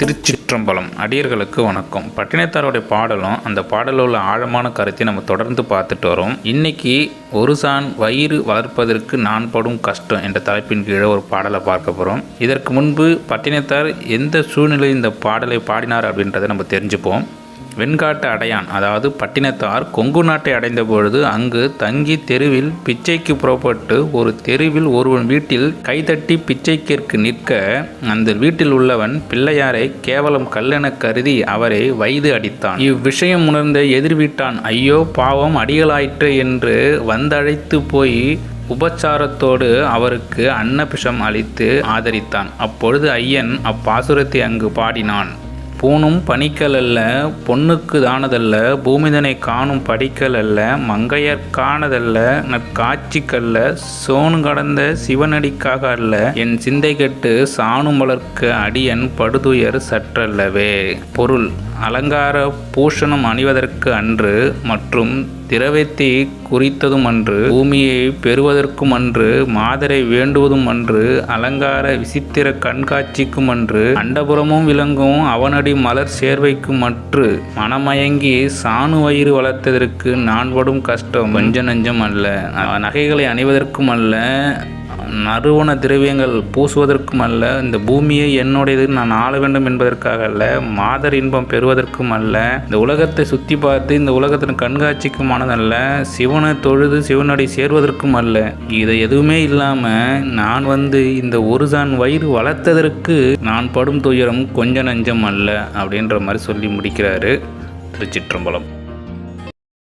திருச்சிற்றம்பலம். அடியர்களுக்கு வணக்கம். பட்டினத்தாருடைய பாடலும் அந்த பாடலில் உள்ள ஆழமான கருத்தை நம்ம தொடர்ந்து பார்த்துட்டு வரோம். இன்னைக்கு ஒரு சான் வயிறு வளர்ப்பதற்கு நான் படும் கஷ்டம் என்ற தலைப்பின் கீழே ஒரு பாடலை பார்க்க போகிறோம் இதற்கு முன்பு பட்டினத்தார் எந்த சூழ்நிலையில் இந்த பாடலை பாடினார் அப்படின்றத நம்ம தெரிஞ்சுப்போம். வெண்காட்டு அடையான் அதாவது பட்டினத்தார் கொங்கு நாட்டை அடைந்த பொழுது அங்கு தங்கி தெருவில் பிச்சைக்கு புறப்பட்டு ஒரு தெருவில் ஒருவன் வீட்டில் கைதட்டி பிச்சைக்கிற்கு நிற்க அந்த வீட்டில் உள்ளவன் பிள்ளையாரை கேவலம் கல்லென கருதி அவரை வைது அடித்தான். இவ்விஷயம் உணர்ந்த எதிர் வீட்டான் ஐயோ பாவம் அடிகளாயிற்று என்று வந்தழைத்து போய் உபச்சாரத்தோடு அவருக்கு அன்னபிஷம் அளித்து ஆதரித்தான். அப்பொழுது ஐயன் அப்பாசுரத்தை அங்கு பாடினான். பூணும் பணிக்கல் அல்ல பொன்னுக்கு தானதல்ல பூமிதனை காணும் படிக்கல் அல்ல மங்கையர் காணதல்ல நற்காட்சிக்கல்ல சோனு கடந்த சிவனடிக்காக அல்ல என் சிந்தை கெட்டு சாணும் வளர்க்க அடியன் படுதுயர் சற்றல்லவே. பொருள் அலங்கார பூஷணம் அணிவதற்கு அன்று மற்றும் திரவத்தை குறித்ததும் அன்று பூமியை பெறுவதற்கும் அன்று மாதரை வேண்டுவதும் அன்று அலங்கார விசித்திர கண்காட்சிக்கும் அன்று அண்டபுரமும் விளங்கும் அவனடி மலர் சேர்வைக்கும் அற்று மனமயங்கி சாணு வயிறு வளர்த்ததற்கு நான் படும் கஷ்டம். கொஞ்ச நஞ்சம் அல்ல. நகைகளை அணிவதற்கும் அல்ல நறுவன திரவியங்கள் பூசுவதற்கும் அல்ல இந்த பூமியை என்னுடையது நான் ஆள வேண்டும் என்பதற்காக அல்ல மாதர் இன்பம் பெறுவதற்கும் அல்ல இந்த உலகத்தை சுற்றி பார்த்து இந்த உலகத்தின் கண்காட்சிக்குமானதல்ல சிவனை தொழுது சிவனடி சேர்வதற்கும் அல்ல இதை எதுவுமே இல்லாமல் நான் வந்து இந்த ஒரு சான் வயிறு வளர்த்ததற்கு நான் படும் துயரம் கொஞ்ச நஞ்சம் அல்ல அப்படின்ற மாதிரி சொல்லி முடிக்கிறாரு திருச்சிற்றம்பலம்.